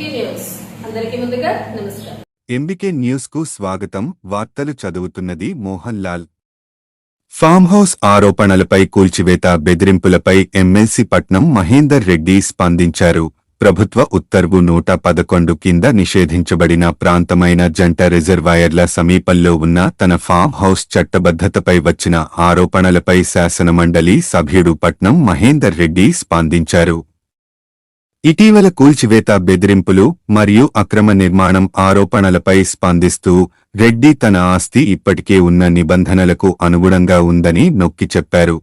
అందరికీ ముందుగా నమస్కారం. న్యూస్కు స్వాగతం. వార్తలు చదువుతున్నది మోహన్ లాల్ ఫామ్ హౌస్ ఆరోపణలపై కూల్చివేత బెదిరింపులపై ఎమ్మెల్సీ పట్నం మహేందర్ రెడ్డి స్పందించారు. ప్రభుత్వ ఉత్తర్వు నూట పదకొండు కింద నిషేధించబడిన ప్రాంతమైన జంట రిజర్వాయర్ల సమీపంలో ఉన్న తన ఫామ్ హౌస్ చట్టబద్ధతపై వచ్చిన ఆరోపణలపై శాసనమండలి సభ్యుడు పట్నం మహేందర్ రెడ్డి స్పందించారు. ఇటీవల కూల్చివేత బెదిరింపులు మరియు అక్రమ నిర్మాణం ఆరోపణలపై స్పందిస్తూ రెడ్డి తన ఆస్తి ఇప్పటికే ఉన్న నిబంధనలకు అనుగుణంగా ఉందని నొక్కి చెప్పారు.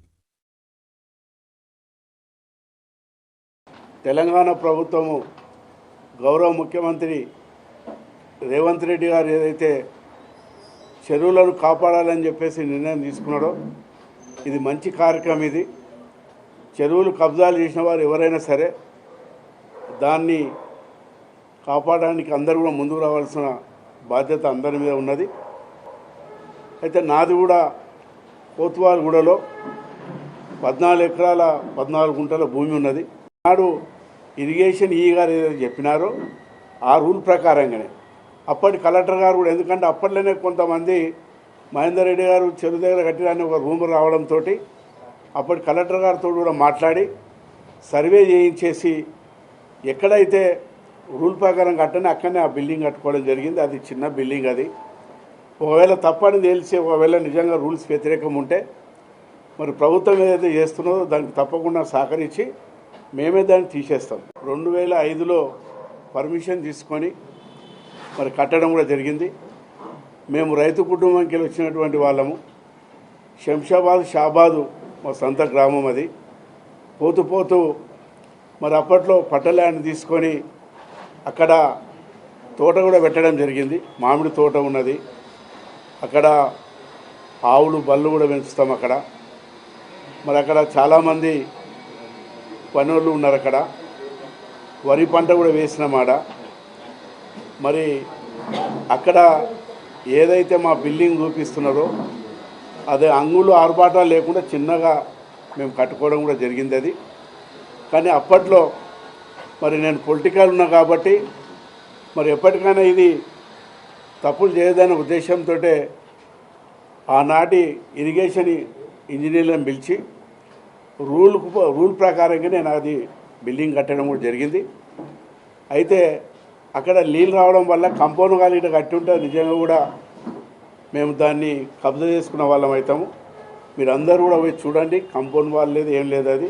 తెలంగాణ ప్రభుత్వము గౌరవ ముఖ్యమంత్రి రేవంత్ రెడ్డి గారు ఏదైతే చెరువులను కాపాడాలని చెప్పేసి నిర్ణయం తీసుకున్నాడో ఇది మంచి కార్యక్రమం ఇది. చెరువులు కబ్జాలు చేసిన వారు ఎవరైనా సరే దాన్ని కాపాడడానికి అందరూ కూడా ముందుకు రావాల్సిన బాధ్యత అందరి మీద ఉన్నది. అయితే నాది కూడా కోత్వాలగూడలో పద్నాలుగు ఎకరాల పద్నాలుగు గుంటల భూమి ఉన్నది. నాడు ఇరిగేషన్ ఈ గారు ఏదైతే చెప్పినారో ఆ రూల్ ప్రకారంగానే. అప్పటి కలెక్టర్ గారు కూడా ఎందుకంటే అప్పట్లోనే కొంతమంది మహేందర్ రెడ్డి గారు చెరువు దగ్గర కట్టిన ఒక రూమ్ రావడంతో అప్పటి కలెక్టర్ గారితో కూడా మాట్లాడి సర్వే చేయించేసి ఎక్కడైతే రూల్ ప్రకారం కట్టని అక్కడనే ఆ బిల్డింగ్ కట్టుకోవడం జరిగింది. అది చిన్న బిల్డింగ్ అది. ఒకవేళ తప్పని తెలిసి ఒకవేళ నిజంగా రూల్స్ వ్యతిరేకం ఉంటే మరి ప్రభుత్వం ఏదైతే చేస్తున్నదో దానికి తప్పకుండా సహకరించి మేమే దాన్ని తీసేస్తాం. రెండు వేల ఐదులో పర్మిషన్ తీసుకొని మరి కట్టడం కూడా జరిగింది. మేము రైతు కుటుంబంకి వచ్చినటువంటి వాళ్ళము. శంషాబాద్ షాబాదు మా సొంత గ్రామం అది. పోతూ పోతూ మరి అప్పట్లో పట్టల్యాండ్ తీసుకొని అక్కడ తోట కూడా పెట్టడం జరిగింది. మామిడి తోట ఉన్నది. అక్కడ ఆవులు బళ్ళు కూడా పెంచుతాం అక్కడ. మరి అక్కడ చాలామంది పనులు ఉన్నారు అక్కడ. వరి పంట కూడా వేసినామాడ మరి అక్కడ ఏదైతే మా బిల్డింగ్ చూపిస్తున్నారో అదే అంగులు ఆర్భాటాలు లేకుండా చిన్నగా మేము కట్టుకోవడం కూడా జరిగింది అది. కానీ అప్పట్లో మరి నేను పొలిటికల్ ఉన్నా కాబట్టి మరి ఎప్పటికైనా ఇది తప్పులు చేయదనే ఉద్దేశంతో ఆనాటి ఇరిగేషన్ ఇంజనీర్లను పిలిచి రూల్కు రూల్ ప్రకారంగా నేను అది బిల్డింగ్ కట్టడం కూడా జరిగింది. అయితే అక్కడ నీళ్ళు రావడం వల్ల కంపౌండ్ కానీ ఇటు కట్టి ఉంటే నిజంగా కూడా మేము దాన్ని కబ్జా చేసుకున్న వాళ్ళం అవుతాము. మీరు అందరూ కూడా పోయి చూడండి కంపౌండ్ వాళ్ళు లేదు ఏం లేదు అది.